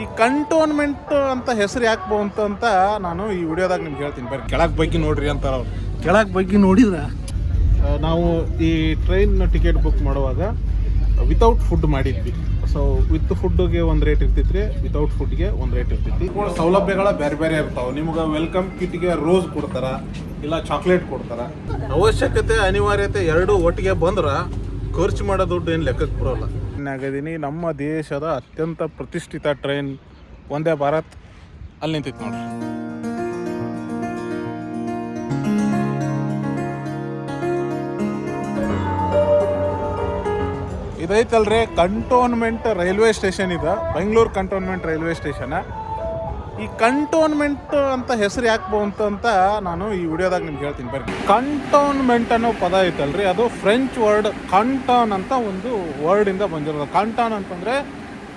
ಈ ಕಂಟೋನ್ಮೆಂಟ್ ಅಂತ ಹೆಸರು ಯಾಕೆ ಬಂತು ಅಂತ ನಾನು ಈ ವಿಡಿಯೋದಾಗ ನಿಮ್ಗೆ ಹೇಳ್ತೀನಿ. ಬರ್ರಿ ಕೆಳಗೆ ಬಗ್ಗೆ ನೋಡ್ರಿ ಅಂತಾರ ಅವ್ರು. ಕೆಳಗೆ ಬಗ್ಗೆ ನೋಡಿದ್ರೆ? ನಾವು ಈ ಟ್ರೈನ್ ಟಿಕೆಟ್ ಬುಕ್ ಮಾಡುವಾಗ ವಿತೌಟ್ ಫುಡ್ ಮಾಡಿದ್ವಿ. ಸೊ ವಿತ್ ಫುಡ್ಗೆ ಒಂದು ರೇಟ್ ಇರ್ತೈತ್ರಿ ವಿತೌಟ್ ಫುಡ್ಗೆ ಒಂದು ರೇಟ್ ಇರ್ತೈತಿ ಈ ಸೌಲಭ್ಯಗಳ ಬೇರೆ ಬೇರೆ ಇರ್ತಾವೆ. ನಿಮ್ಗೆ ವೆಲ್ಕಮ್ ಕಿಟ್ಗೆ ರೋಸ್ ಕೊಡ್ತಾರ ಇಲ್ಲ ಚಾಕ್ಲೇಟ್ ಕೊಡ್ತಾರ. ಅವಶ್ಯಕತೆ ಅನಿವಾರ್ಯತೆ ಎರಡು ಒಟ್ಟಿಗೆ ಬಂದ್ರೆ ಖರ್ಚು ಮಾಡೋ ದುಡ್ಡು ಏನು ಲೆಕ್ಕಕ್ಕೆ ಬರೋಲ್ಲ. ಆಗದೀನಿ ನಮ್ಮ ದೇಶದ ಅತ್ಯಂತ ಪ್ರತಿಷ್ಠಿತ ಟ್ರೈನ್ ಒಂದೇ ಭಾರತ್. ಅಲ್ಲಿ ನಿಂತೈತಿ ನೋಡ್ರಿ. ಇದೈತಲ್ರಿ ಕಂಟೋನ್ಮೆಂಟ್ ರೈಲ್ವೆ ಸ್ಟೇಷನ್ ಇದೆ. Bengaluru cantonment railway station. ಈ ಕಂಟೋನ್ಮೆಂಟ್ ಅಂತ ಹೆಸರು ಯಾಕೆ ಬಂತು ಅಂತ ನಾನು ಈ ವಿಡಿಯೋದಾಗ ನಿಮ್ಗೆ ಹೇಳ್ತೀನಿ. ಬರ್ರಿ ಕಂಟೋನ್ಮೆಂಟ್ ಅನ್ನೋ ಪದ ಐತಲ್ರಿ, ಅದು ಫ್ರೆಂಚ್ ವರ್ಡ್ ಕಂಟಾನ್ ಅಂತ ಒಂದು ವರ್ಡಿಂದ ಬಂದಿರೋದು. ಕಂಟಾನ್ ಅಂತಂದ್ರೆ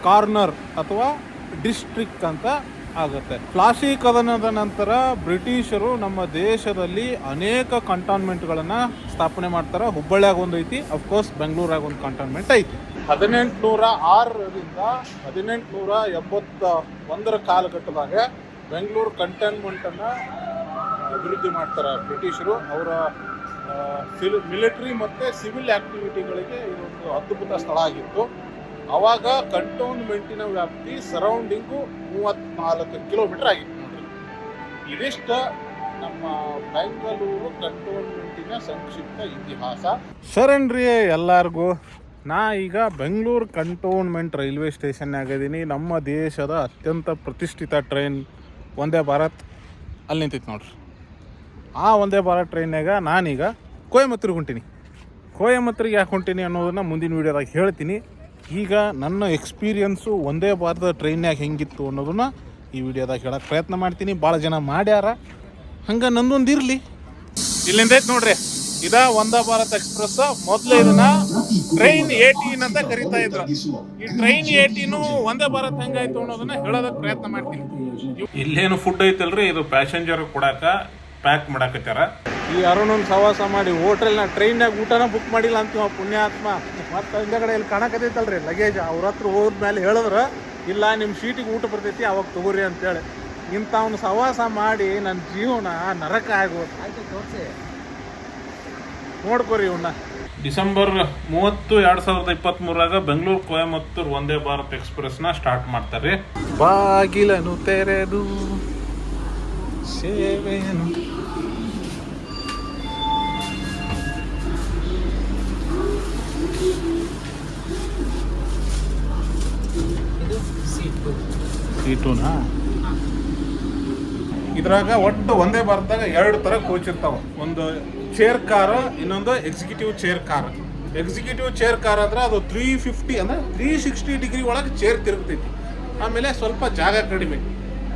ಕಾರ್ನರ್ ಅಥವಾ ಡಿಸ್ಟ್ರಿಕ್ಟ್ ಅಂತ ಆಗುತ್ತೆ. ಫ್ಲಾಸಿ ಕದನದ ನಂತರ ಬ್ರಿಟಿಷರು ನಮ್ಮ ದೇಶದಲ್ಲಿ ಅನೇಕ ಕಂಟೋನ್ಮೆಂಟ್ಗಳನ್ನು ಸ್ಥಾಪನೆ ಮಾಡ್ತಾರೆ. ಹುಬ್ಬಳ್ಳಿಯಾಗ ಒಂದು ಐತಿ ಅಫ್ಕೋರ್ಸ್ ಬೆಂಗಳೂರಾಗ ಒಂದು ಕಂಟೋನ್ಮೆಂಟ್ ಐತಿ. ಹದಿನೆಂಟುನೂರ ಆರರಿಂದ ಹದಿನೆಂಟುನೂರ ಎಂಬತ್ತ ಒಂದರ ಕಾಲಘಟ್ಟದಾಗ ಬೆಂಗಳೂರು ಕಂಟೋನ್ಮೆಂಟನ್ನು ಅಭಿವೃದ್ಧಿ ಮಾಡ್ತಾರೆ ಬ್ರಿಟಿಷರು. ಅವರ ಮಿಲಿಟರಿ ಮತ್ತು ಸಿವಿಲ್ ಆ್ಯಕ್ಟಿವಿಟಿಗಳಿಗೆ ಇದೊಂದು ಅದ್ಭುತ ಸ್ಥಳ ಆಗಿತ್ತು. ಅವಾಗ ಕಂಟೋನ್ಮೆಂಟಿನ ವ್ಯಾಪ್ತಿ ಸರೌಂಡಿಂಗು ಮೂವತ್ನಾಲ್ಕು ಕಿಲೋಮೀಟರ್ ಆಗಿತ್ತು ನೋಡ್ರಿ. ಇದಿಷ್ಟ ನಮ್ಮ ಬೆಂಗಳೂರು ಕಂಟೋನ್ಮೆಂಟಿನ ಸಂಕ್ಷಿಪ್ತ ಇತಿಹಾಸ. ಸರಣ್ರಿ ಎಲ್ಲರಿಗೂ? ನಾ ಈಗ ಬೆಂಗಳೂರು ಕಂಟೋನ್ಮೆಂಟ್ ರೈಲ್ವೆ ಸ್ಟೇಷನ್ನಾಗ ಇದೀನಿ ನಮ್ಮ ದೇಶದ ಅತ್ಯಂತ ಪ್ರತಿಷ್ಠಿತ ಟ್ರೈನ್ ಒಂದೇ ಭಾರತ್ ಅಲ್ಲಿ ನಿಂತಿತ್ತು ನೋಡ್ರಿ. ಆ ಒಂದೇ ಭಾರತ್ ಟ್ರೈನ್ಯಾಗ ನಾನೀಗ ಕೊಯಮತ್ತೂರಿಗೆ ಹೊಂಟೀನಿ. ಕೊಯಮತ್ತೂರಿಗೆ ಯಾಕೆ ಹೊಂಟೀನಿ ಅನ್ನೋದನ್ನು ಮುಂದಿನ ವೀಡಿಯೋದಾಗ ಹೇಳ್ತೀನಿ. ಈಗ ನನ್ನ ಎಕ್ಸ್ಪೀರಿಯನ್ಸು ಒಂದೇ ಭಾರತದ ಟ್ರೈನ್ಯಾಗ ಹೆಂಗಿತ್ತು ಅನ್ನೋದನ್ನ ಈ ವಿಡಿಯೋದಾಗ ಹೇಳಕ್ಕೆ ಪ್ರಯತ್ನ ಮಾಡ್ತೀನಿ. ಭಾಳ ಜನ ಮಾಡ್ಯಾರ. ಹಂಗೆ ನಂದೊಂದು ಇರಲಿ. ಇಲ್ಲಿಂದ ಐತೆ ನೋಡ್ರಿ. ಇದ ಒಂದೇ ಭಾರತ್ ಎಕ್ಸ್ಪ್ರೆಸ್ ಮೊದಲು ಇದನ್ನ ಟ್ರೈನ್ ಏಟೀನ್ ಅಂತ ಕರಿತಾ ಇದ್ರು. ಈ ಟ್ರೈನ್ ಏಟೀನು ಒಂದೇ ಭಾರತ್ ಹೆಂಗಾಯ್ತು ಅನ್ನೋದನ್ನ ಹೇಳೋದಕ್ಕೆ ಪ್ರಯತ್ನ ಮಾಡ್ತೀನಿ. ಇಲ್ಲೇನು ಫುಡ್ ಐತಲ್ರಿ, ಇದು ಪ್ಯಾಸೆಂಜರ್ ಕೊಡಾಕ ಪ್ಯಾಕ್ ಮಾಡಾಕತ್ತಾರ ಈ ಅರುಣನ್ ಸವಾಸ ಮಾಡಿ ಹೋಟೆಲ್ನ ಟ್ರೈನ್ಯಾಗ ಊಟನ ಬುಕ್ ಮಾಡಿಲ್ಲ ಅಂತೀವ ಪುಣ್ಯಾತ್ಮ. ಮತ್ತೆ ಹಿಂದಗಡೆ ಇಲ್ಲಿ ಕಾಣಕತ್ತೈತಲ್ರಿ ಲಗೇಜ್ ಅವ್ರ ಹತ್ರ ಹೋದ್ಮೇಲೆ ಹೇಳಿದ್ರೆ ಇಲ್ಲ ನಿಮ್ಮ ಸೀಟಿಗೆ ಊಟ ಬರ್ತೈತಿ ಅವಾಗ ತಗೋರಿ ಅಂತೇಳಿ. ಇಂಥವ್ನ ಸವಾಸ ಮಾಡಿ ನನ್ನ ಜೀವನ ನರಕ ಆಗೋದು ನೋಡ್ಕೋರಿ ಇವನ್ನ ಡಿಸೆಂಬರ್ ಮೂವತ್ತು ಎರಡ್ ಸಾವಿರದ ಇಪ್ಪತ್ತ್ ಮೂರಾಗ ಬೆಂಗಳೂರು ಕೊಯಮತ್ತೂರು ಒಂದೇ ಭಾರತ್ ಎಕ್ಸ್ಪ್ರೆಸ್ನ ಸ್ಟಾರ್ಟ್ ಮಾಡ್ತಾರೆ ಬಾಗಿಲನು ತೆರೆದು ಸೇವೆಯನ್ನು ಸೀಟುನಾ? ಇದ್ರಾಗ ಒಟ್ಟು ಒಂದೇ ಭಾರತದಾಗ ಎರಡು ತರ ಕೋಚ್ ಇರ್ತಾವ. ಒಂದು ಚೇರ್ ಕಾರ್ ಇನ್ನೊಂದು executive chair car executive chair car ಅಂದ್ರೆ ಅದು ತ್ರೀ ಫಿಫ್ಟಿ ಅಂದ್ರೆ ತ್ರೀ ಸಿಕ್ಸ್ಟಿ ಡಿಗ್ರಿ ಒಳಗೆ ಚೇರ್ ತಿರುಗ್ತೈತಿ. ಆಮೇಲೆ ಸ್ವಲ್ಪ ಜಾಗ ಕಡಿಮೆ.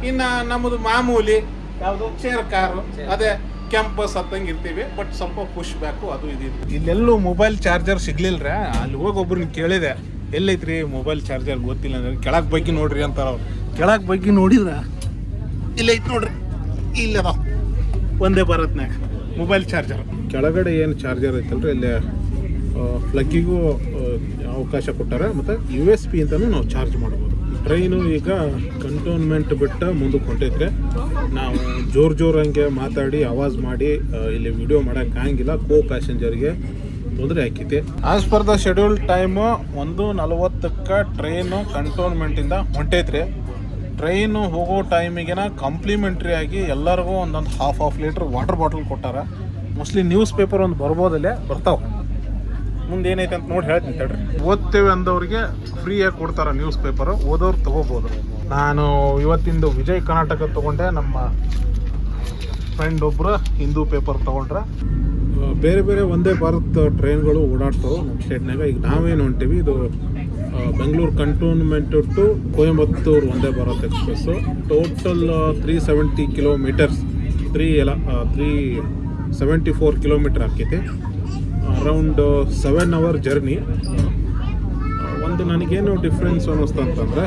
ಇನ್ನು ನಮ್ಮದು ಮಾಮೂಲಿ ಯಾವುದು? ಚೇರ್ ಕಾರ್ ಅದೇ ಕ್ಯಾಂಪಸ್ ಹತ್ತಂಗೆ ಇರ್ತೀವಿ ಬಟ್ ಸ್ವಲ್ಪ ಪುಷ್ ಬ್ಯಾಕು ಅದು ಇದು. ಇಲ್ಲೆಲ್ಲೂ ಮೊಬೈಲ್ ಚಾರ್ಜರ್ ಸಿಗ್ಲಿಲ್ರ. ಅಲ್ಲಿ ಹೋಗಿ ಒಬ್ರನ್ನ ಕೇಳಿದೆ. ಎಲ್ಲೈತ್ರಿ ಮೊಬೈಲ್ ಚಾರ್ಜರ್ ಗೊತ್ತಿಲ್ಲ ಅಂದ್ರೆ ಕೆಳಗೆ ಬಗ್ಗೆ ನೋಡ್ರಿ ಅಂತಾರ ಅವ್ರು. ಕೆಳಗೆ ಬಗ್ಗೆ ನೋಡಿದ್ರ? ಇಲ್ಲೈತ್ ನೋಡ್ರಿ. ಇಲ್ಲ ಒಂದೇ ಬರತ್ನಾಗ ಮೊಬೈಲ್ ಚಾರ್ಜರ್ ಕೆಳಗಡೆ ಏನು ಚಾರ್ಜರ್ ಐತಲ್ರಿ ಇಲ್ಲಿ ಪ್ಲಗ್ಗಿಗೂ ಅವಕಾಶ ಕೊಟ್ಟಾರ ಮತ್ತು ಯು ಎಸ್ ಪಿ ಅಂತಲೂ ನಾವು ಚಾರ್ಜ್ ಮಾಡ್ಬೋದು. ಟ್ರೈನು ಈಗ ಕಂಟೋನ್ಮೆಂಟ್ ಬಿಟ್ಟ ಮುಂದಕ್ಕೆ ಹೊಂಟೈತ್ರೆ. ನಾವು ಜೋರ್ ಜೋರಂಗೆ ಹಂಗೆ ಮಾತಾಡಿ ಆವಾಜ್ ಮಾಡಿ ಇಲ್ಲಿ ವಿಡಿಯೋ ಮಾಡೋಕೆ ಆಗಂಗಿಲ್ಲ ಕೋ ಪ್ಯಾಸೆಂಜರ್ಗೆ ತೊಂದರೆ ಆಕೈತಿ as per the schedule time ಒಂದು ನಲವತ್ತಕ್ಕೆ ಟ್ರೈನು ಕಂಟೋನ್ಮೆಂಟಿಂದ ಹೊಂಟೈತ್ರಿ. ಟ್ರೈನು ಹೋಗೋ ಟೈಮಿಗೆನ ಕಂಪ್ಲಿಮೆಂಟ್ರಿ ಆಗಿ ಎಲ್ಲರಿಗೂ ಒಂದೊಂದು half half litre water bottle ಕೊಟ್ಟಾರ. ಮೋಸ್ಟ್ಲಿ ನ್ಯೂಸ್ ಪೇಪರ್ ಒಂದು ಬರ್ಬೋದಲ್ಲೇ ಬರ್ತಾವೆ. ಮುಂದೆ ಏನೈತೆ ಅಂತ ನೋಡಿ ಹೇಳ್ತೀನಿ ತಡ್ರಿ. ಓದ್ತೇವೆ ಅಂದವ್ರಿಗೆ ಫ್ರೀಯಾಗಿ ಕೊಡ್ತಾರ ನ್ಯೂಸ್ ಪೇಪರ್ ಓದೋರು ತಗೋಬೋದು. ನಾನು ಇವತ್ತಿಂದು ವಿಜಯ್ ಕರ್ನಾಟಕ ತಗೊಂಡೆ, ನಮ್ಮ ಫ್ರೆಂಡ್ ಒಬ್ಬರು ಹಿಂದೂ ಪೇಪರ್ ತಗೊಂಡ್ರೆ. ಬೇರೆ ಬೇರೆ ಒಂದೇ ಭಾರತ್ ಟ್ರೈನ್ಗಳು ಓಡಾಡ್ತಾವೆ ನಮ್ಮ ಸ್ಟೇಟ್ನಾಗ ಈಗ ನಾವೇನು ಹೊಂಟೀವಿ, ಇದು Bengaluru cantonment to Coimbatore Vande Bharat express total three seventy kilometres three ಎಲ್ಲ ತ್ರೀ ಸೆವೆಂಟಿ ಫೋರ್ ಕಿಲೋಮೀಟರ್ ಆಕೈತಿ. ಅರೌಂಡ್ ಸೆವೆನ್ ಅವರ್ ಜರ್ನಿ ಒಂದು ನನಗೇನು ಡಿಫ್ರೆನ್ಸ್ ಅನ್ನಿಸ್ತು ಅಂತಂದರೆ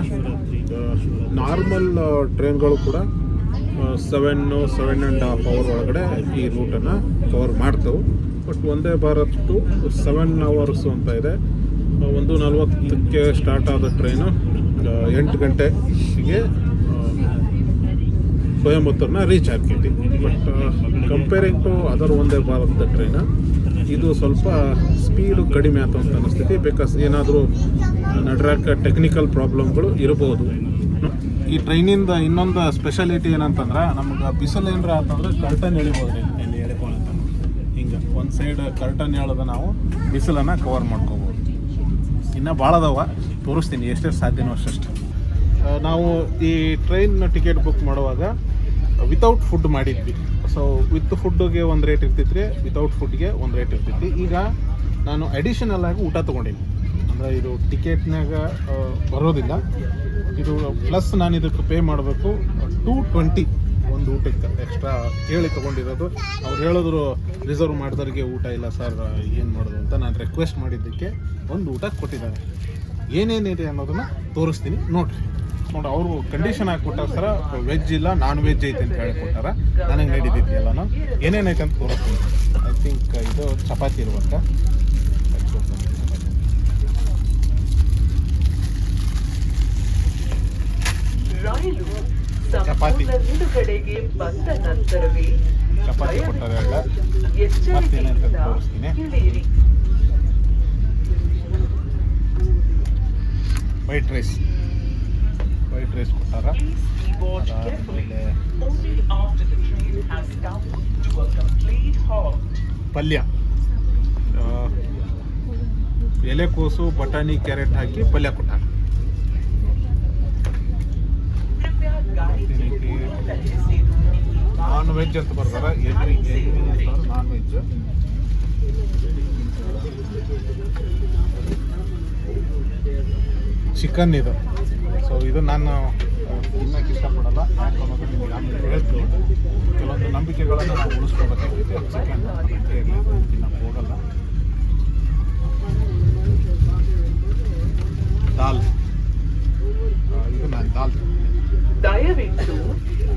ನಾರ್ಮಲ್ ಟ್ರೈನ್ಗಳು ಕೂಡ seven seven and half hour ಒಳಗಡೆ ಈ ರೂಟನ್ನು ಕವರ್ ಮಾಡ್ತವೆ. ಬಟ್ ಒಂದೇ ಭಾರತ್ ಟು ಸೆವೆನ್ ಅವರ್ಸ್ ಅಂತ ಇದೆ. ಒಂದು ನಲ್ವತ್ತಕ್ಕೆ ಸ್ಟಾರ್ಟ್ ಆದ ಟ್ರೈನು ಎಂಟು ಗಂಟೆಗೆ ಕೊಯಂಬತ್ತೂರನ್ನ ರೀಚ್ ಆಗ್ತೈತಿ. But comparing to other Vande ಭಾರತದ ಟ್ರೈನ ಇದು ಸ್ವಲ್ಪ ಸ್ಪೀಡು ಕಡಿಮೆ ಆಯ್ತು ಅಂತ ಅನಿಸ್ತೈತಿ. ಬಿಕಾಸ್ ಏನಾದರೂ ನಡ್ರಾಕ ಟೆಕ್ನಿಕಲ್ ಪ್ರಾಬ್ಲಮ್ಗಳು ಇರ್ಬೋದು. ಈ ಟ್ರೈನಿಂದ ಇನ್ನೊಂದು ಸ್ಪೆಷಾಲಿಟಿ ಏನಂತಂದ್ರೆ, ನಮ್ಗೆ ಬಿಸಿಲು ಏನಾರ ಆತಂದ್ರೆ ಕರ್ಟನ್ ಎಳಿಬೋದು ಒಂದು ಸೈಡ್ ಕರ್ಟನ್ ಹೇಳೋದು ನಾವು, ಬಿಸಿಲನ್ನು ಕವರ್ ಮಾಡ್ಕೋಬೋದು. ಇನ್ನು ಭಾಳ ಅದಾವ ತೋರಿಸ್ತೀನಿ ಎಷ್ಟೇ ಸಾಧ್ಯನೋ ಅಷ್ಟಷ್ಟು. ನಾವು ಈ ಟ್ರೈನ್ ಟಿಕೆಟ್ ಬುಕ್ ಮಾಡುವಾಗ ವಿತೌಟ್ ಫುಡ್ ಮಾಡಿದ್ವಿ. ಸೊ ವಿತ್ ಫುಡ್ಗೆ ಒಂದು ರೇಟ್ ಇರ್ತಿದ್ರೆ ರೀ ವಿತೌಟ್ ಫುಡ್ಗೆ ಒಂದು ರೇಟ್ ಇರ್ತೈತಿ ಈಗ ನಾನು ಅಡಿಷನಲ್ ಆಗಿ ಊಟ ತೊಗೊಂಡೀನಿ. ಅಂದರೆ ಇದು ಟಿಕೆಟ್ನಾಗ ಬರೋದಿಲ್ಲ. ಇದು ಪ್ಲಸ್ ನಾನು ಇದಕ್ಕೆ ಪೇ ಮಾಡಬೇಕು ಟೂ ಟ್ವೆಂಟಿ ಒಂದು ಊಟಕ್ಕೆ ಎಕ್ಸ್ಟ್ರಾ ಕೇಳಿ ತೊಗೊಂಡಿರೋದು. ಅವ್ರು ಹೇಳಿದ್ರು ರಿಸರ್ವ್ ಮಾಡಿದವ್ರಿಗೆ ಊಟ ಇಲ್ಲ ಸರ್ ಏನು ಮಾಡೋದು? ಅಂತ ನಾನು ರಿಕ್ವೆಸ್ಟ್ ಮಾಡಿದ್ದಕ್ಕೆ ಒಂದು ಊಟ ಕೊಟ್ಟಿದ್ದಾರೆ. ಏನೇನಿದೆ ಅನ್ನೋದನ್ನು ತೋರಿಸ್ತೀನಿ. ನೋಡ್ರಿ. ನೋಡಿ ಅವರು ಕಂಡೀಷನ್ ಹಾಕ್ಬಿಟ್ಟಾರ ಸರ್ ವೆಜ್ ಇಲ್ಲ ನಾನ್ ವೆಜ್ ಐತೆ ಅಂತ ಹೇಳಿ ಕೊಟ್ಟಾರ ನನಗೆ ನಡೀತೈತಿ ನಾನು ಏನೇನೈತೆ ಅಂತ ತೋರಿಸ್ತೀನಿ. ಐ ಥಿಂಕ್ ಇದು ಚಪಾತಿ ಇರ್ಬೇಕಾ ರೈಲು ಚಪಾತಿ. ಬಂದ ನಂತರವೇ ಚಪಾತಿ ಕೊಟ್ಟಾರ ಎಲ್ಲ ಎಚ್ಚರಿಕೆಯಿಂದ ಮತ್ತೇನಂತ ತೋರಿಸ್ತೀನಿ. White rice. ವೈಟ್ ರೈಸ್ ಕೊಟ್ಟಾರ? ಪಲ್ಯ. ಆ, ಎಲೆಕೋಸು ಬಟಾಣಿ ಕ್ಯಾರೆಟ್ ಹಾಕಿ ಪಲ್ಯ ಕೊಟ್ಟಾರ. ನಾನ್ ವೆಜ್ ಅಂತ ಬರ್ತಾರೆ egg egg non veg chicken ಇದು. ಸೊ ಇದು ನಾನು ತಿನ್ನಕ್ಕೆ ಇಷ್ಟಪಡಲ್ಲ. ಯಾಕೆ ಅನ್ನೋದು ನಿಮಗೆ ಆಮೇಲೆ ಹೇಳ್ತೀನಿ. ಕೆಲವೊಂದು ನಂಬಿಕೆಗಳನ್ನು ನಾವು ಉಳಿಸ್ಕೋಬೇಕಾಗುತ್ತೆ ಚಿಕನ್ ತಿನ್ನಕ್ಕೆ ಹೋಗಲ್ಲ. ದಾಲ್. ಇದು ನಾನು ದಾಲ್ ದಯವಿಟ್ಟು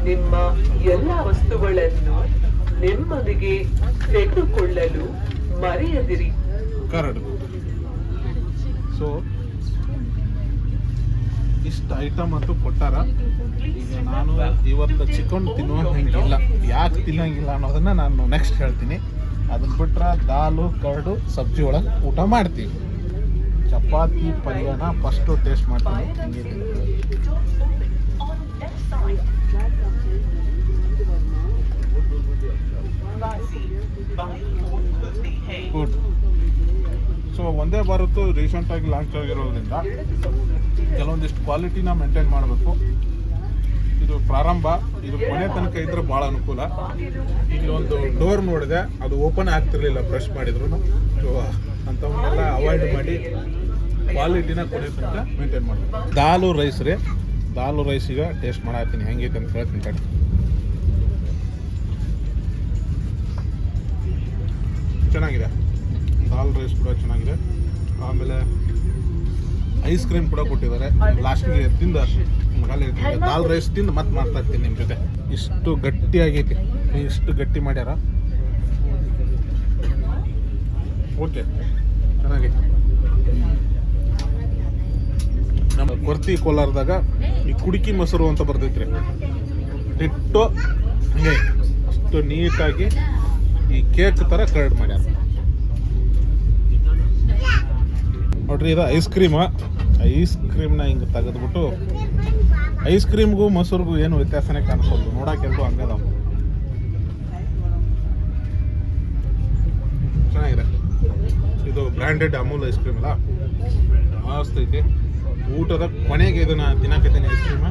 ನಿಮ್ಮ ಎಲ್ಲ ವಸ್ತುಗಳನ್ನು ನಿಮ್ಮೊಂದಿಗೆ ತೆಗೆದುಕೊಳ್ಳಲು ಮರೆಯದಿರಿ. ಕರಡು. ಸೊ ಇಷ್ಟು ಐಟಮ್ ಅಂತೂ ಕೊಟ್ಟಾರ. ಈಗ ನಾನು ಇವತ್ತು ಚಿಕನ್ ತಿನ್ನೋ ಹಂಗಿಲ್ಲ. ಯಾಕೆ ತಿನ್ನಂಗಿಲ್ಲ ಅನ್ನೋದನ್ನ ನಾನು ನೆಕ್ಸ್ಟ್ ಹೇಳ್ತೀನಿ. ಅದನ್ನ ಬಿಟ್ರೆ ದಾಲು, ಕರಡು, ಸಬ್ಜಿ ಒಳಗೆ ಊಟ ಮಾಡ್ತೀವಿ. ಚಪಾತಿ, ಪಲ್ಯನ ಫಸ್ಟು ಟೇಸ್ಟ್ ಮಾಡ್ತೀನಿ. ಗುಡ್ ಸೊ ಒಂದೇ ಭಾರತ್ ರೀಸೆಂಟಾಗಿ ಲಾಂಚ್ ಆಗಿರೋದ್ರಿಂದ ಕೆಲವೊಂದಿಷ್ಟು ಕ್ವಾಲಿಟಿನ ಮೇಂಟೈನ್ ಮಾಡಬೇಕು. ಇದು ಪ್ರಾರಂಭ, ಇದು ಕೊನೆ ತನಕ ಇದ್ರೆ ಭಾಳ ಅನುಕೂಲ. ಇಲ್ಲಿ ಒಂದು ಡೋರ್ ನೋಡಿದೆ, ಅದು ಓಪನ್ ಆಗ್ತಿರ್ಲಿಲ್ಲ ಬ್ರಷ್ ಮಾಡಿದ್ರು ಸೊ ಅಂಥವನ್ನೆಲ್ಲ ಅವಾಯ್ಡ್ ಮಾಡಿ ಕ್ವಾಲಿಟಿನ ಕೊನೆ ತನಕ ಮೇಂಟೈನ್ ಮಾಡಬೇಕು. ದಾಲು ರೈಸ್ ರೀ. ದಾಲು ರೈಸ್ ಈಗ ಟೇಸ್ಟ್ ಮಾಡತ್ತೀನಿ. ಹೆಂಗೈತೆ ಅಂತ ಹೇಳ್ತೀನಿ ಕಡೆ ಚೆನ್ನಾಗಿದೆ. ದಾಲ್ ರೈಸ್ ಕೂಡ ಚೆನ್ನಾಗಿದೆ. ಆಮೇಲೆ ಐಸ್ ಕ್ರೀಮ್ ಕೂಡ ಕೊಟ್ಟಿದ್ದಾರೆ. ಲಾಸ್ಟಿಗೆ ತಿಂದ ದಾಲ್ ರೈಸ್ ತಿಂದು ಮತ್ತೆ ಮಾಡ್ತಾ ಇರ್ತೀನಿ ನಿಮ್ಮ ಜೊತೆ. ಇಷ್ಟು ಗಟ್ಟಿ ಆಗೈತಿ ಇಷ್ಟು ಗಟ್ಟಿ ಮಾಡ್ಯಾರ? ಓಕೆ ಚೆನ್ನಾಗೈತಿ ನಮ್ಮ ಕೊರ್ತಿ ಕೋಲಾರದಾಗ ಈ ಕುಡುಕಿ ಮೊಸರು ಅಂತ ಬರ್ತೈತ್ರಿ. ಇಟ್ಟು ಹಂಗೆ ಅಷ್ಟು ನೀಟಾಗಿ ಈ ಕೇಕ್ ಥರ ಕರ್ಡ್ ಮಾಡ್ಯಾರ. ನೋಡ್ರಿ, ಇದು ಐಸ್ ಕ್ರೀಮ್. ಐಸ್ ಕ್ರೀಮ್ನ ಹಿಂಗೆ ತೆಗೆದ್ಬಿಟ್ಟು ಐಸ್ ಕ್ರೀಮ್ಗೂ ಮೊಸರಿಗೂ ಏನು ವ್ಯತ್ಯಾಸನೇ ಕಾಣಿಸೋದು. ನೋಡಕ್ಕೆ ಎಲ್ಲರೂ ಹಂಗದಾವ. ಚೆನ್ನಾಗಿದೆ. ಇದು ಬ್ರ್ಯಾಂಡೆಡ್ ಅಮೂಲ್ ಐಸ್ ಕ್ರೀಮ್ ಅಲ್ಲ? ಮಸ್ತ್ ಐತಿ. ಊಟದ ಕೊನೆಗೆ ಇದನ್ನ ತಿನ್ನಕತ್ತೀನಿ ಐಸ್ ಕ್ರೀಮ್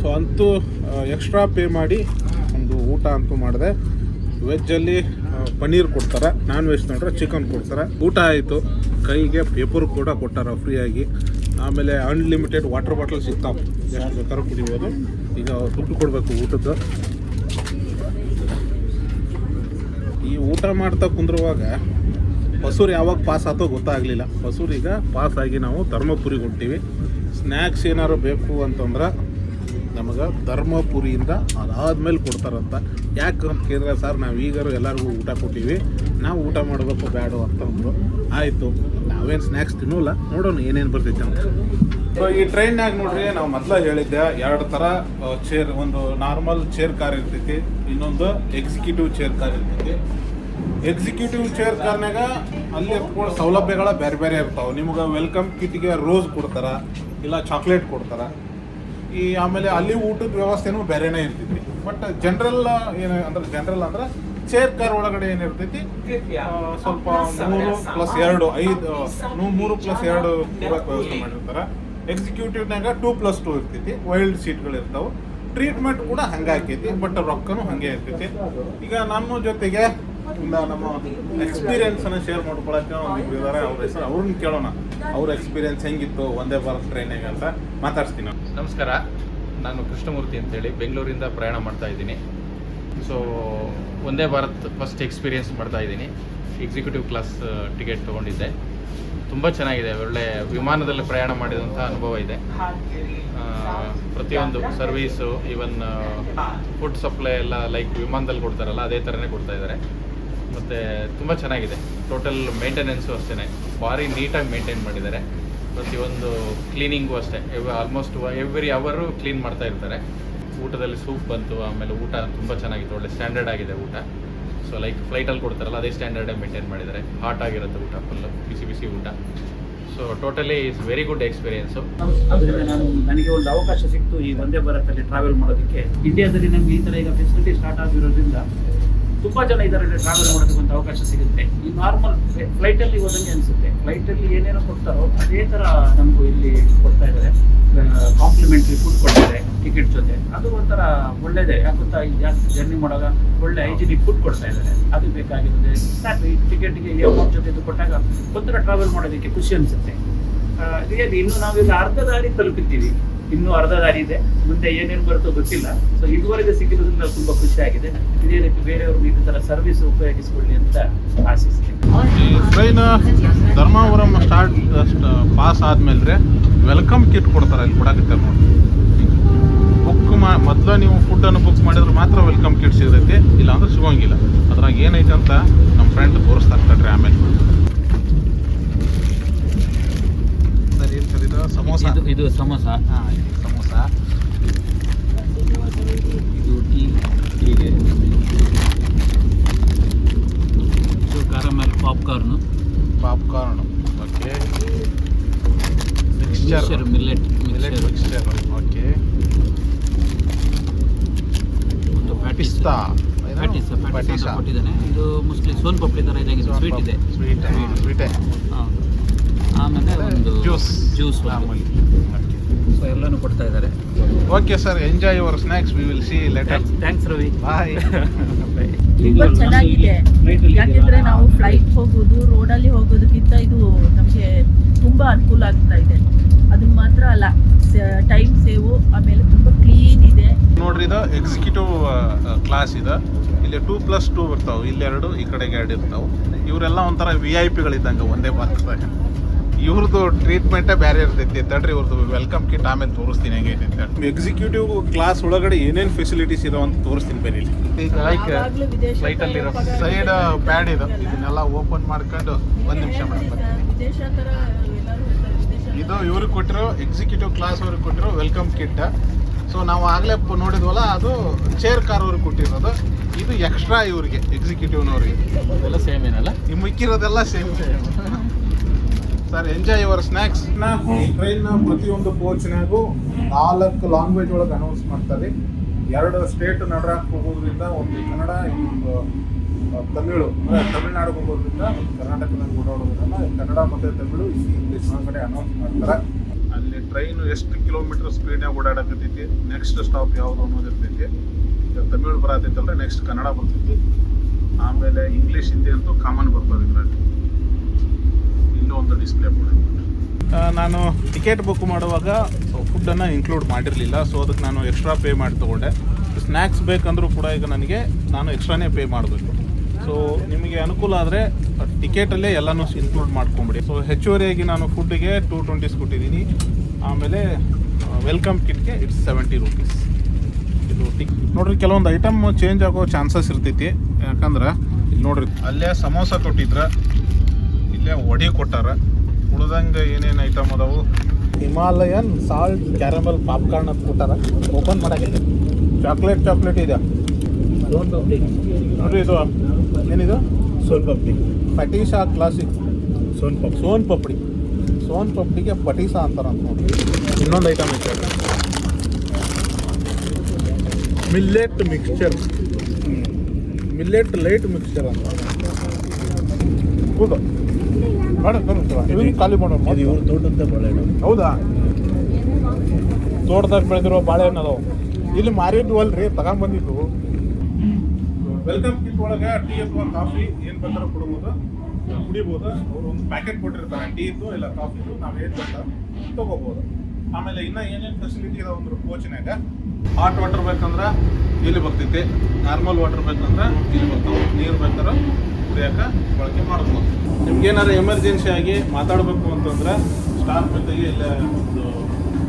ಸೊ ಅಂತೂ ಎಕ್ಸ್ಟ್ರಾ ಪೇ ಮಾಡಿ ಒಂದು ಊಟ ಅಂತೂ ಮಾಡಿದೆ. ವೆಜ್ಜಲ್ಲಿ ಪನ್ನೀರ್ ಕೊಡ್ತಾರೆ ನಾನ್ ವೆಜ್ ನೋಡ್ರೆ ಚಿಕನ್ ಕೊಡ್ತಾರೆ. ಊಟ ಆಯಿತು. ಕೈಗೆ ಪೇಪರ್ ಕೂಡ ಕೊಟ್ಟಾರ ಫ್ರೀಯಾಗಿ ಆಮೇಲೆ ಅನ್ಲಿಮಿಟೆಡ್ ವಾಟರ್ ಬಾಟಲ್ ಸಿಗ್ತಾವೆ. ಎಷ್ಟು ಬೇಕಾದ್ರೂ ಕುಡಿಬೋದು. ಈಗ ದುಡ್ಡು ಕೊಡಬೇಕು ಊಟದ್ದು ಈ ಊಟ ಮಾಡ್ತಾ ಕುಂದ್ರುವಾಗ ಹೊಸೂರು ಯಾವಾಗ ಪಾಸ್ ಆತೋ ಗೊತ್ತಾಗಲಿಲ್ಲ. ಈಗ ಪಾಸ್ ಆಗಿ ನಾವು ಧರ್ಮಪುರಿಗೆ ಹೊಂಟೀವಿ. ಸ್ನ್ಯಾಕ್ಸ್ ಏನಾದ್ರು ಬೇಕು ಅಂತಂದ್ರೆ ನಮಗೆ ಧರ್ಮಪುರಿಯಿಂದ ಅದಾದ್ಮೇಲೆ ಕೊಡ್ತಾರಂತ. ಯಾಕೆ ಅಂತ ಕೇಳಿದ್ರೆ ಸರ್, ನಾವು ಈಗಾರು ಎಲ್ಲರಿಗೂ ಊಟ ಕೊಟ್ಟಿವಿ. ನಾವು ಊಟ ಮಾಡಬೇಕು ಬೇಡ ಅಂತ ಅಂದರು. ಆಯಿತು, ನಾವೇನು ಸ್ನ್ಯಾಕ್ಸ್ ತಿನ್ನೋಲ್ಲ. ನೋಡೋಣ ಏನೇನು ಬರ್ತೈತೆ ಅಂತ. ಸೊ ಈ ಟ್ರೈನ್ನಾಗ ನೋಡ್ರಿ, ನಾವು ಮೊದಲ ಹೇಳಿದ್ದೆ, ಎರಡು ಥರ ಚೇರ್ ಒಂದು ನಾರ್ಮಲ್ ಚೇರ್ ಕಾರ್ ಇರ್ತೈತಿ, ಇನ್ನೊಂದು ಎಕ್ಸಿಕ್ಯೂಟಿವ್ ಚೇರ್ ಕಾರ್ ಇರ್ತೈತಿ. ಎಕ್ಸಿಕ್ಯೂಟಿವ್ ಚೇರ್ ಕಾರ್ನಾಗ ಅಲ್ಲಿ ಕೂಡ ಸೌಲಭ್ಯಗಳ ಬೇರೆ ಬೇರೆ ಇರ್ತಾವೆ. ನಿಮಗೆ ವೆಲ್ಕಮ್ ಕಿಟ್ಗೆ ರೋಸ್ ಕೊಡ್ತಾರ, ಇಲ್ಲ ಚಾಕ್ಲೇಟ್ ಕೊಡ್ತಾರ. ಈ ಆಮೇಲೆ ಅಲ್ಲಿ ಊಟದ ವ್ಯವಸ್ಥೆನೂ ಬೇರೆನೇ ಇರ್ತೈತಿ. ಬಟ್ ಜನರಲ್ ಏನು ಅಂದ್ರೆ ಜನರಲ್ ಅಂದ್ರೆ ಚೇರ್ ಕಾರ್ ಒಳಗಡೆ ಏನಿರ್ತೈತಿ ಸ್ವಲ್ಪ ಮೂರು ಪ್ಲಸ್ ಎರಡು, ಐದು ಮೂರು ಪ್ಲಸ್ ಎರಡು ವ್ಯವಸ್ಥೆ ಮಾಡಿರ್ತಾರ. ಎಕ್ಸಿಕ್ಯೂಟಿವ್ನಾಗ ಟೂ ಪ್ಲಸ್ ಟೂ ಇರ್ತೈತಿ. ವೈಲ್ಡ್ ಸೀಟ್ಗಳು ಇರ್ತಾವೆ. ಟ್ರೀಟ್ಮೆಂಟ್ ಕೂಡ ಹಂಗೆ ಆಕೈತಿ ಬಟ್ ರೊಕ್ಕನೂ ಹಂಗೆ ಇರ್ತೈತಿ. ಈಗ ನಮ್ಮ ಜೊತೆಗೆ ಇಲ್ಲ ನಮ್ಮ ಎಕ್ಸ್ಪೀರಿಯನ್ಸ್ ಅನ್ನ ಶೇರ್ ಮಾಡ್ಕೊಳಕ್ಕೆ ಅವ್ರಿಗೆ ಇದ್ದಾರೆ ಅವ್ರ ಹೆಸರು ಅವ್ರನ್ನ ಕೇಳೋಣ. ಅವ್ರ ಎಕ್ಸ್ಪೀರಿಯನ್ಸ್ ಹೆಂಗಿತ್ತು, ಒಂದೇ ಭಾರತ್ ಟ್ರೈನಿಗೆ ಅಂತ ಮಾತಾಡ್ತೀನಿ ನಮಸ್ಕಾರ. ನಾನು ಕೃಷ್ಣಮೂರ್ತಿ ಅಂತೇಳಿ ಬೆಂಗಳೂರಿಂದ ಪ್ರಯಾಣ ಮಾಡ್ತಾ ಇದ್ದೀನಿ. So Vande Bharat first experience ಮಾಡ್ತಾ ಇದ್ದೀನಿ. ಎಕ್ಸಿಕ್ಯೂಟಿವ್ ಕ್ಲಾಸ್ ಟಿಕೆಟ್ ತೊಗೊಂಡಿದ್ದೆ. ತುಂಬ ಚೆನ್ನಾಗಿದೆ. ಒಳ್ಳೆ ವಿಮಾನದಲ್ಲಿ ಪ್ರಯಾಣ ಮಾಡಿದಂಥ ಅನುಭವ ಇದೆ. ಪ್ರತಿಯೊಂದು ಸರ್ವೀಸು ಈವನ್ ಫುಡ್ ಸಪ್ಲೈ ಎಲ್ಲ ಲೈಕ್ ವಿಮಾನದಲ್ಲಿ ಕೊಡ್ತಾರಲ್ಲ, ಅದೇ ಥರನೇ ಕೊಡ್ತಾ ಇದ್ದಾರೆ. ಮತ್ತು ತುಂಬ ಚೆನ್ನಾಗಿದೆ. ಟೋಟಲ್ ಮೇಂಟೆನೆನ್ಸು ಅಷ್ಟೇ ಭಾರಿ ನೀಟಾಗಿ ಮೇಂಟೈನ್ ಮಾಡಿದ್ದಾರೆ. ಪ್ರತಿಯೊಂದು ಕ್ಲೀನಿಂಗು ಅಷ್ಟೇ. ಆಲ್ಮೋಸ್ಟ್ ಎವ್ರಿ ಅವರು ಕ್ಲೀನ್ ಮಾಡ್ತಾ ಇರ್ತಾರೆ. ಊಟದಲ್ಲಿ ಸೂಪ್ ಬಂತು, ಆಮೇಲೆ ಊಟ ತುಂಬ ಚೆನ್ನಾಗಿತ್ತು. ಒಳ್ಳೆ ಸ್ಟ್ಯಾಂಡರ್ಡ್ ಆಗಿದೆ ಊಟ. ಸೊ ಲೈಕ್ ಫ್ಲೈಟಲ್ಲಿ ಕೊಡ್ತಾರಲ್ಲ, ಅದೇ ಸ್ಟ್ಯಾಂಡರ್ಡೇ ಮೇಂಟೈನ್ ಮಾಡಿದ್ದಾರೆ. ಹಾಟ್ ಆಗಿರುತ್ತೆ ಊಟ ಫುಲ್ಲು ಬಿಸಿ ಬಿಸಿ ಊಟ. So totally is very good experience ಅದರಿಂದ ನಾನು ನನಗೆ ಒಂದು ಅವಕಾಶ ಸಿಕ್ತು ಈ ಒಂದೇ ಭಾರತಲ್ಲಿ ಟ್ರಾವೆಲ್ ಮಾಡೋದಕ್ಕೆ. ಇಂಡಿಯಾದಲ್ಲಿ ನಮಗೆ ಈ ಥರ ಈಗ ಫೆಸಿಲಿಟಿ ಸ್ಟಾರ್ಟ್ ಆಗಿರೋದ್ರಿಂದ ತುಂಬಾ ಜನ ಇದರಲ್ಲಿ ಟ್ರಾವೆಲ್ ಮಾಡೋದಕ್ಕಂಥ ಅವಕಾಶ ಸಿಗುತ್ತೆ. ಈ ನಾರ್ಮಲ್ ಫ್ಲೈಟಲ್ಲಿ ಹೋದಂಗೆ ಅನಿಸುತ್ತೆ. ಫ್ಲೈಟಲ್ಲಿ ಏನೇನೋ ಕೊಡ್ತಾರೋ ಅದೇ ಥರ ನಮಗೂ ಇಲ್ಲಿ ಕೊಡ್ತಾ ಇದ್ದಾರೆ. ಕಾಂಪ್ಲಿಮೆಂಟ್ರಿ ಫುಡ್ ಕೊಡ್ತಾರೆ ಟಿಕೆಟ್ ಜೊತೆ. ಅದು ಒಂಥರ ಒಳ್ಳೇದೇ. ಯಾಕಂತ ಜಾಸ್ತಿ ಜರ್ನಿ ಮಾಡುವಾಗ ಒಳ್ಳೆ ಹೈಜಿನಿಕ್ ಫುಡ್ ಕೊಡ್ತಾ ಇದ್ದಾರೆ. ಅದು ಬೇಕಾಗಿರುತ್ತೆ ಸಾಕು ಈ ಟಿಕೆಟ್ಗೆ ಅಮೌಂಟ್ ಜೊತೆ ಇದು ಕೊಟ್ಟಾಗ ಒಂಥರ ಟ್ರಾವೆಲ್ ಮಾಡೋದಕ್ಕೆ ಖುಷಿ ಅನಿಸುತ್ತೆ. ರಿಯಲಿ, ಇನ್ನು ನಾವೀಗ ಅರ್ಧ ದಾರಿ ತಲುಪಿದ್ದೀವಿ. ಇನ್ನೂ ಅರ್ಧ ದಾರಿ ಇದೆ. ಮುಂದೆ ಏನೇನು ಬರುತ್ತೋ ಗೊತ್ತಿಲ್ಲ. ಸೊ ಇದುವರೆಗೆ ಸಿಕ್ಕಿರೋದ್ರಿಂದ ತುಂಬಾ ಖುಷಿ ಆಗಿದೆ ಇದೇ ರೀತಿ ಬೇರೆಯವರು ಈ ತರ ಸರ್ವಿಸ್ ಉಪಯೋಗಿಸಿಕೊಳ್ಳಿ ಅಂತ ಆಶಿಸ್ತೀನಿ. ಧರ್ಮಾವರಂ ಸ್ಟಾರ್ಟ್ ಪಾಸ್ ಆದ್ಮೇಲೆ ವೆಲ್ಕಮ್ ಕಿಟ್ ಕೊಡ್ತಾರೆ, ಅಲ್ಲಿ ಕೊಡಕತ್ತಾರೆ ನೋಡಿ ಬುಕ್ ಮಾ, ಮೊದಲು ನೀವು ಫುಡ್ಡನ್ನು ಬುಕ್ ಮಾಡಿದ್ರೆ ಮಾತ್ರ ವೆಲ್ಕಮ್ ಕಿಟ್ ಸಿಗತೈತಿ. ಇಲ್ಲ ಅಂದ್ರೆ ಸಿಗೋಂಗಿಲ್ಲ. ಅದ್ರಾಗ ಏನೈತೆ ಅಂತ ನಮ್ಮ ಫ್ರೆಂಡ್ ತೋರಿಸ್ತಾ ಇರ್ತಾರೆ ಆಮೇಲೆ ಸರ್ ಏನು ಸರ್ ಇದು ಸಮೋಸ. ಇದು ಇದು ಸಮೋಸ. ಹಾಂ ಇದು ಸಮೋಸ. ಇದು ಟೀ ಟೀಗೆ ಇದು caramel popcorn. Popcorn. Okay. Mixture millet millet mixture okay. ಒಂದು ಪ್ಯಾಟಿಸ್ತಾ ಪ್ಯಾಟಿಸ್ ಪ್ಯಾಟಿಸ್ ಕೊಟ್ಟಿದ್ದಾನೆ. ಇದು ಮೋಸ್ಟ್ಲಿ ಸೋನ್ ಪಪ್ಡಿ ಥರ ಇದಾಗಿದೆ ಸ್ವೀಟ್ ಇದೆ. ಸ್ವೀಟ್ ಸ್ವೀಟೇ. ಆಮೇಲೆ ಒಂದು ಜ್ಯೂಸ್ ಜ್ಯೂಸ್ ಮಾಮೂಲಿ ಸೊ ಎಲ್ಲನೂ ಕೊಡ್ತಾ ಇದ್ದಾರೆ. Okay sir enjoy your snacks we will see later thanks Ravi bye ತುಂಬಾ ಚೆನ್ನಾಗಿದೆ. ಯಾಕೆಂದ್ರೆ ನಾವು ಫ್ಲೈಟ್ ಹೋಗೋದು ರೋಡಲ್ಲಿ ಹೋಗೋದಕ್ಕಿಂತ ಇದು ನಮಗೆ ತುಂಬಾ ಅನುಕೂಲ ಆಗ್ತಾ ಇದೆ. ಅದು ಮಾತ್ರ ಅಲ್ಲ ಟೈಮ್ ಸೇವು ಆಮೇಲೆ ತುಂಬಾ ಕ್ಲೀನ್ ಇದೆ. ನೋಡ್ರಿ ಇದು ಎಕ್ಸಿಕ್ಯೂಟಿವ್ ಕ್ಲಾಸ್ ಇದೆ. ಇಲ್ಲಿ ಟೂ ಪ್ಲಸ್ ಟೂ ಬರ್ತಾವೆ. ಇಲ್ಲಿ ಎರಡು ಈ ಕಡೆಗೆ ಎರಡು ಇರ್ತಾವೆ. ಇವರೆಲ್ಲ ಒಂಥರ ವಿ ಐ ಪಿಗಳಿದ್ದಂಗೆ ಒಂದೇ ಭಾರತದಾಗ ಇವ್ರದ್ದು ಟ್ರೀಟ್ಮೆಂಟೇ ಬೇರೆ ಇರ್ತೈತಿ ತಡ್ರಿ ಇವ್ರದ್ದು ವೆಲ್ಕಮ್ ಕಿಟ್ ಆಮೇಲೆ ತೋರಿಸ್ತೀನಿ ಹೆಂಗೆ ಅಂತ ಎಕ್ಸಿಕ್ಯೂಟಿವ್ ಕ್ಲಾಸ್ ಒಳಗಡೆ ಏನೇನು ಫೆಸಿಲಿಟೀಸ್ ಇದಾವೆ ಅಂತ ತೋರಿಸ್ತೀನಿ ಬೇರೆ ಲೈಕ್ ವಿದೇಶ ಅಲ್ಲಿರೋ ಸೈಡ್ ಪ್ಯಾಡ್ ಇದೆ. ಇದನ್ನೆಲ್ಲ ಓಪನ್ ಮಾಡ್ಕೊಂಡು ಒಂದು ನಿಮಿಷ ವಿದೇಶ ಇದು ಇವ್ರಿಗೆ ಕೊಟ್ಟಿರೋ ಎಕ್ಸಿಕ್ಯೂಟಿವ್ ಕ್ಲಾಸ್ ಅವ್ರಿಗೆ ಕೊಟ್ಟಿರೋ ವೆಲ್ಕಮ್ ಕಿಟ್ ಸೊ ನಾವು ಆಗಲೇ ನೋಡಿದ್ವಲ್ಲ ಅದು ಚೇರ್ ಕಾರ್ ಅವ್ರಿಗೆ ಕೊಟ್ಟಿರೋದು. ಇದು ಎಕ್ಸ್ಟ್ರಾ ಇವ್ರಿಗೆ ಎಕ್ಸಿಕ್ಯೂಟಿವ್ನವ್ರಿಗೆ ಅದೆಲ್ಲ ಸೇಮ್ ಏನಲ್ಲ? ಈ ಮಿಕ್ಕಿರೋದೆಲ್ಲ same sir enjoy your snacks train ಪ್ರತಿಯೊಂದು ಕೋಚ್ನಾಗೂ ನಾಲ್ಕು ಲ್ಯಾಂಗ್ವೇಜ್ ಒಳಗೆ ಅನೌನ್ಸ್ ಮಾಡ್ತಾರೆ. ಎರಡು ಸ್ಟೇಟ್ ನಡ್ರಾಕ್ ಹೋಗೋದ್ರಿಂದ ಒಂದು ಕನ್ನಡ ಇನ್ನೊಂದು ತಮಿಳು. ಅಂದ್ರೆ ತಮಿಳ್ನಾಡಿಗೆ ಹೋಗೋದ್ರಿಂದ ಕರ್ನಾಟಕದಾಗ ಕರ್ನಾಟಕದಲ್ಲಿ ಓಡಾಡೋದ್ರಿಂದ ಕನ್ನಡ ಮತ್ತು ತಮಿಳು ಇಂಗ್ಲೀಷ್ ಒಳಗಡೆ ಅನೌನ್ಸ್ ಮಾಡ್ತಾರೆ. ಅಲ್ಲಿ ಟ್ರೈನ್ ಎಷ್ಟು ಕಿಲೋಮೀಟರ್ ಸ್ಪೀಡ್ನಾಗ ಓಡಾಡಕತ್ತೈತಿ? ನೆಕ್ಸ್ಟ್ ಸ್ಟಾಪ್ ಯಾವುದು ಅನ್ನೋದು ಇರ್ತೈತಿ ಈಗ ತಮಿಳು ಬರತೈತಲ್ಲ ನೆಕ್ಸ್ಟ್ ಕನ್ನಡ ಬರ್ತೈತಿ. ಆಮೇಲೆ ಇಂಗ್ಲೀಷ್ ಹಿಂದಿ ಅಂತೂ ಕಾಮನ್ ಬರ್ತದೆ ಇದರಲ್ಲಿ. ಇಲ್ಲೂ ಒಂದು ಡಿಸ್ಪ್ಲೇ ಬೋರ್ಡ್ ನಾನು ಟಿಕೆಟ್ ಬುಕ್ ಮಾಡುವಾಗ ಫುಡ್ಡನ್ನು ಇನ್ಕ್ಲೂಡ್ ಮಾಡಿರಲಿಲ್ಲ. ಸೊ ಅದಕ್ಕೆ ನಾನು ಎಕ್ಸ್ಟ್ರಾ ಪೇ ಮಾಡಿ ತೊಗೊಂಡೆ. ಸ್ನ್ಯಾಕ್ಸ್ ಬೇಕಂದರೂ ಕೂಡ ಈಗ ನನಗೆ ನಾನು ಎಕ್ಸ್ಟ್ರಾನೇ ಪೇ ಮಾಡಬೇಕು. ಸೊ ನಿಮಗೆ ಅನುಕೂಲ ಆದರೆ ಟಿಕೆಟಲ್ಲೇ ಎಲ್ಲನೂ ಇನ್ಕ್ಲೂಡ್ ಮಾಡ್ಕೊಂಬಿಡಿ. ಸೊ ಹೆಚ್ಚುವರಿಯಾಗಿ ನಾನು ಫುಡ್ಡಿಗೆ ಟೂ ಟ್ವೆಂಟೀಸ್ ಕೊಟ್ಟಿದ್ದೀನಿ. ಆಮೇಲೆ ವೆಲ್ಕಮ್ ಕಿಟ್ಗೆ ಇಟ್ಸ್ ಸೆವೆಂಟಿ ರುಪೀಸ್ ಇದು ಟಿಕ್ ನೋಡ್ರಿ ಕೆಲವೊಂದು ಐಟಮ್ ಚೇಂಜ್ ಆಗೋ ಚಾನ್ಸಸ್ ಇರ್ತೈತಿ. ಯಾಕಂದ್ರೆ ಇಲ್ಲಿ ನೋಡ್ರಿ. ಅಲ್ಲೇ ಸಮೋಸ ಕೊಟ್ಟಿದ್ರ ಇಲ್ಲೇ ಒಡಿ ಕೊಟ್ಟಾರ. ಉಳ್ದಂಗೆ ಏನೇನು ಐಟಮ್ ಅದಾವು? ಹಿಮಾಲಯನ್ ಸಾಲ್ಟ್ ಕ್ಯಾರಮಲ್ ಪಾಪ್ಕಾರ್ನ್ ಅಂತ ಕೊಟ್ಟಾರ. ಓಪನ್ ಮಾಡಕ್ಕೆ ಚಾಕ್ಲೇಟ್ ಚಾಕ್ಲೇಟ್ ಇದೆ. ನೋಡ್ರಿ ಇದು. ಏನಿದು? ಸೋನ್ ಪಪ್ಡಿ ಪಟೀಸಾ ಕ್ಲಾಸಿಕ್ ಸೋನ್ ಪಪ್ ಸೋನ್ ಪಪ್ಡಿ ಸೋನ್ ಪಪ್ಡಿಗೆ ಪಟೀಸಾ ಅಂತಾರ ಅಂತ ನೋಡ್ರಿ ಇನ್ನೊಂದು ಐಟಮ್ ಐತೆ. Millet mixture millet light mixture ಅಂತ. ಇದನ್ನ ಖಾಲಿ ಮಾಡೋಣ ಇವ್ರ ತೋಟದ ಬಾಳೆಹಣ್ಣು ಹೌದಾ? ತೋಟದಾಗ ಬೆಳೆದಿರೋ ಬಾಳೆಹಣ್ಣು ಅದಾವು ಇಲ್ಲಿ ಮಾರಿದ್ವು ಅಲ್ರಿ ತಗೊಂಬಂದಿದ್ದು ವೆಲ್ಕಮ್ ಕಿಟ್ ಒಳಗೆ ಟೀ ಅಥವಾ ಕಾಫಿ ಏನು ಬೇಕಾದ್ರೂ ಕೊಡ್ಬೋದು. ಕುಡಿಬೋದು. ಅವ್ರು ಒಂದು ಪ್ಯಾಕೆಟ್ ಕೊಟ್ಟಿರ್ತಾರೆ ಟೀ ಇದ್ದು ಇಲ್ಲ ಕಾಫಿ ಇದ್ದು ನಾವು ಏನು ಬೇಕಾ ತಗೋಬೋದು. ಆಮೇಲೆ ಇನ್ನ ಏನೇನು ಫೆಸಿಲಿಟಿ ಇದಾವೆ ಅಂದ್ರೆ ಕೋಚಿನಾಗ. ಹಾಟ್ ವಾಟರ್ ಬೇಕಂದ್ರೆ ಇಲ್ಲಿ ಬರ್ತೈತಿ. ನಾರ್ಮಲ್ ವಾಟರ್ ಬೇಕಂದ್ರೆ ಇಲ್ಲಿ ಬರ್ತಾವೆ. ನೀರು ಬೇಕಾದ್ರೆ ಕುಡಿಯೋಕೆ ಬಳಕೆ ಮಾಡ್ಬೋದು ನಿಮ್ಗೆ ಏನಾದ್ರು ಎಮರ್ಜೆನ್ಸಿ ಆಗಿ ಮಾತಾಡಬೇಕು ಅಂತಂದ್ರೆ ಸ್ಟಾರ್ ಜೊತೆಗೆ ಇಲ್ಲ ಒಂದು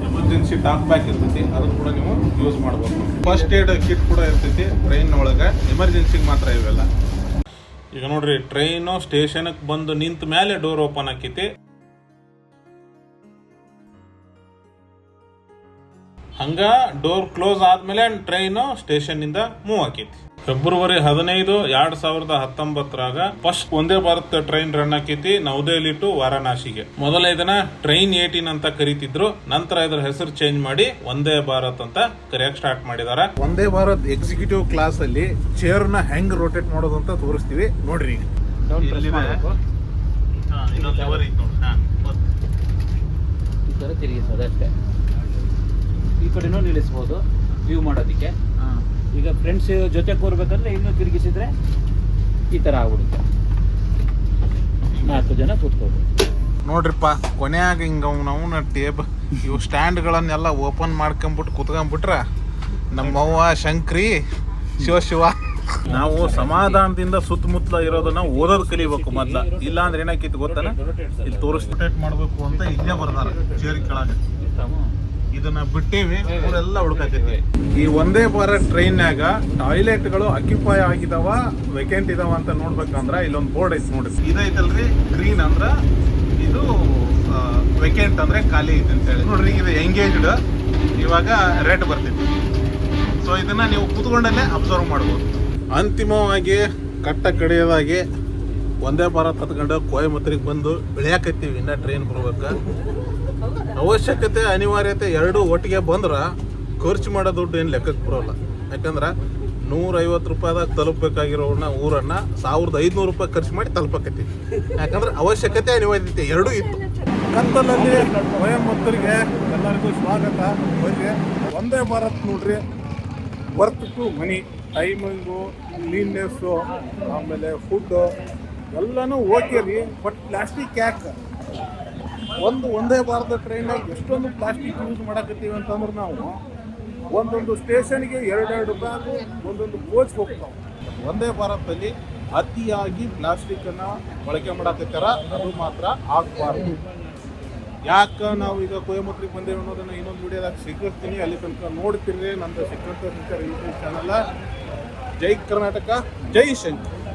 ಎಮರ್ಜೆನ್ಸಿ ಟಾಕ್ ಬ್ಯಾಕ್ ಇರ್ತೈತಿ, ಅದನ್ನು ಕೂಡ ನೀವು ಯೂಸ್ ಮಾಡ್ಬೋದು. ಫಸ್ಟ್ ಏಡ್ ಕಿಟ್ ಕೂಡ ಇರ್ತೈತಿ ಟ್ರೈನ್ ಒಳಗೆ. ಎಮರ್ಜೆನ್ಸಿಗೆ ಮಾತ್ರ ಇವೆಲ್ಲ. ಈಗ ನೋಡ್ರಿ ಟ್ರೈನು ಸ್ಟೇಷನ್ಗೆ ಬಂದು ನಿಂತ ಮೇಲೆ ಡೋರ್ ಓಪನ್ ಆಕೈತಿ. ಹಂಗ ಡೋರ್ ಕ್ಲೋಸ್ ಆದ್ಮೇಲೆ ಟ್ರೈನು ಸ್ಟೇಷನ್ ಇಂದ ಮೂವ್ ಆಕೈತಿ. ಫೆಬ್ರವರಿ ಹದಿನೈದು ಎರಡ್ ಸಾವಿರದ ಹತ್ತೊಂಬತ್ತರಾಗ ಫಸ್ಟ್ ಒಂದೇ ಭಾರತ ಟ್ರೈನ್ ರನ್ ಆಕೈತಿ ನವದೆಹಲಿ ಟು ವಾರಣಾಸಿಗೆ. ಮೊದಲ ಇದನ್ನ ಟ್ರೈನ್ ಏಟೀನ್ ಅಂತ ಕರಿತಿದ್ರು ನಂತರ ಇದ್ರ ಹೆಸರು ಚೇಂಜ್ ಮಾಡಿ ಒಂದೇ ಭಾರತ್ ಅಂತ ಕರೆಯಕ್ ಸ್ಟಾರ್ಟ್ ಮಾಡಿದಾರ. ಒಂದೇ ಭಾರತ್ ಎಕ್ಸಿಕ್ಯೂಟಿವ್ ಕ್ಲಾಸ್ ಅಲ್ಲಿ ಚೇರ್ನ ಹೆಂಗ್ ರೋಟೇಟ್ ಮಾಡೋದು ಅಂತ ತೋರಿಸ್ತೀವಿ. ನೋಡ್ರಿ ಈ ಥರ ತಿರುಗಿಸೋದು ಅಷ್ಟೇ. ಈ ಕಡೆನೂ ನಿಲ್ಲಿಸ್ಬೋದು ವ್ಯೂ ಮಾಡೋದಕ್ಕೆ. ಈಗ ಫ್ರೆಂಡ್ಸ್ ಜೊತೆ ಕೂರ್ಬೇಕಂದ್ರೆ ಇನ್ನೂ ತಿರುಗಿಸಿದ್ರೆ ಈ ಥರ ಆಗ್ಬಿಡುತ್ತೆ. ನಾಲ್ಕು ಜನ ಕೂತ್ಕೋಬೋದು. ನೋಡ್ರಿಪ್ಪ ಕೊನೆಯಾಗ ಹಿಂಗ ಅವನ ಟೇಬಲ್ ಇವು ಸ್ಟ್ಯಾಂಡ್ಗಳನ್ನೆಲ್ಲ ಓಪನ್ ಮಾಡ್ಕೊಂಬಿಟ್ಟು ಕುತ್ಕೊಂಡ್ಬಿಟ್ರ ನಮ್ಮವ್ವ ಶಂಕ್ರಿ ಶಿವ ಶಿವ. ನಾವು ಸಮಾಧಾನದಿಂದ ಸುತ್ತಮುತ್ತಲ ಇರೋದನ್ನ ಓದೋದ್ ಕಲಿಬೇಕು ಮೊದ್ಲ. ಇಲ್ಲ ಅಂದ್ರೆ ಏನಾಕಿತ್ತು ಗೊತ್ತಾನ? ಇಲ್ಲಿ ತೋರಿಸ್ ಮಾಡಬೇಕು ಅಂತ ಇಲ್ಲೇ ಬರ್ತಾರೆ ಚೇರ್ ಕೆಳಗೆ. ಇದನ್ನ ಬಿಟ್ಟೀವಿ ಅವರೆಲ್ಲ ಹುಡುಕಾಕೈತಿ ಈ ಒಂದೇ ಬಾರ ಟ್ರೈನ್ಯಾಗ ಟಾಯ್ಲೆಟ್ಗಳು ಅಕ್ಯುಪೈ ಆಗಿದಾವ ವೇಕೆಂಟ್ ಇದಾವ ಅಂತ ನೋಡ್ಬೇಕಂದ್ರ ಇಲ್ಲೊಂದು ಬೋರ್ಡ್ ಐತಿ ನೋಡಿ. ಇದೈತಲ್ರಿ ಗ್ರೀನ್ ಅಂದ್ರ ಇದು ವೇಕೆಂಟ್ ಅಂದ್ರೆ ಖಾಲಿ ಐತಿ ಅಂತ ಹೇಳಿ ನೋಡ್ರಿ ಇದು ಎಂಗೇಜ್ಡ್ ಇವಾಗ ರೆಡ್ ಬರ್ತೈತಿ. ಸೊ ಇದನ್ನ ನೀವು ಕೂತ್ಕೊಂಡಲ್ಲೇ ಅಬ್ಸರ್ವ್ ಮಾಡ್ಬೋದು. ಅಂತಿಮವಾಗಿ ಕಟ್ಟ ಕಡಿಯೋದಾಗಿ ಒಂದೇ ಭಾರತ್ ಹತ್ಕೊಂಡು ಕೋಯಮತ್ತರಿಗೆ ಬಂದು ಬೆಳೆಯಾಕತ್ತೀವಿ ಇನ್ನ ಟ್ರೈನ್ ಬರ್ಬೇಕು. ಅವಶ್ಯಕತೆ, ಅನಿವಾರ್ಯತೆ ಎರಡೂ ಒಟ್ಟಿಗೆ ಬಂದ್ರೆ ಖರ್ಚು ಮಾಡೋ ದುಡ್ಡು ಏನು ಲೆಕ್ಕಕ್ಕೆ ಬರೋಲ್ಲ. ಯಾಕಂದ್ರೆ ನೂರೈವತ್ತು ರೂಪಾಯಿದಾಗ ತಲುಪಬೇಕಾಗಿರೋನ ಊರನ್ನು ಸಾವಿರದ ಐದುನೂರು ರೂಪಾಯಿ ಖರ್ಚು ಮಾಡಿ ತಲುಪಕತ್ತಿ. ಯಾಕಂದ್ರೆ ಅವಶ್ಯಕತೆ, ಅನಿವಾರ್ಯತೆ ಎರಡೂ ಇತ್ತು. ಕತ್ತಲಲ್ಲಿ ಮಕ್ಕಳಿಗೆ ಎಲ್ಲರಿಗೂ ಸ್ವಾಗತ. ಬರ್ರಿ ಒಂದೇ ಭಾರತ್ ನೋಡ್ರಿ. Worth to money, timing, cleanness, ಆಮೇಲೆ ಫುಡ್ಡು, ಎಲ್ಲನೂ ಓಕೆ ರೀ, ಬಟ್ ಪ್ಲಾಸ್ಟಿಕ್ ಯಾಕೆ? ಒಂದು ಒಂದೇ ಭಾರತ ಟ್ರೈನಾಗ ಎಷ್ಟೊಂದು ಪ್ಲಾಸ್ಟಿಕ್ ಯೂಸ್ ಮಾಡಕತ್ತೀವಿ ಅಂತಂದ್ರೆ ನಾವು ಒಂದೊಂದು ಸ್ಟೇಷನ್ಗೆ ಎರಡೆರಡು ಬ್ಯಾಗು ಒಂದೊಂದು ಕೋಚ್ ಹೋಗ್ತಾವೆ. ಒಂದೇ ಭಾರತದಲ್ಲಿ ಅತಿಯಾಗಿ ಪ್ಲಾಸ್ಟಿಕ್ಕನ್ನು ಬಳಕೆ ಮಾಡಕತ್ತಾರ ಅದು ಮಾತ್ರ ಆಗಬಾರ್ದು. ಯಾಕೆ ನಾವು ಈಗ ಕೊಯಮತ್ತೂರಿಗೆ ಬಂದೇವೆ ಅನ್ನೋದನ್ನ ಇನ್ನೊಂದು ವಿಡಿಯೋದಾಗ ಸಿಗಿರ್ತೀನಿ ಅಲ್ಲಿ ತನಕ ನೋಡ್ತಿರ್ರಿ. ನಂದು ಸಿಕ್ಕಂಥ ಯೂಟ್ಯೂಬ್ ಚಾನಲ್ ಜೈ ಕರ್ನಾಟಕ, ಜೈ ಶಂಕರ್.